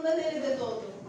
yılında nerede doğdun?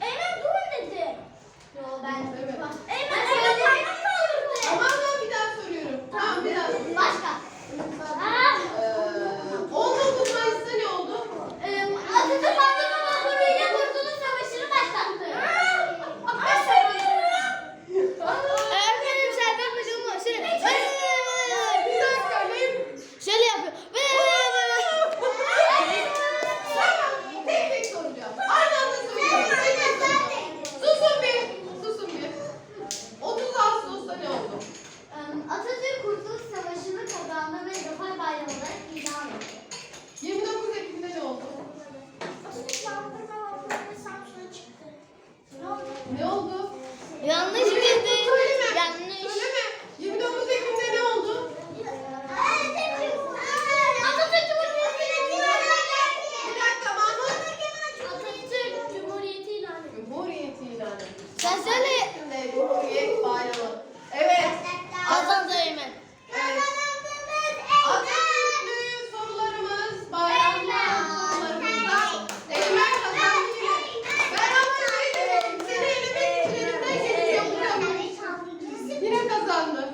Eymen durun dedi. Yo ben durmam. Eymen Ne oldu? Yanlış girdi. Yanlış. Söyleme. 29 Ekim'de ne oldu? Atatürk Cumhuriyeti ilan edildi. Bir dakika Mahmut. Atatürk Cumhuriyeti ilan edildi. Cumhuriyeti ilan edildi. Sen söyle. kazandı.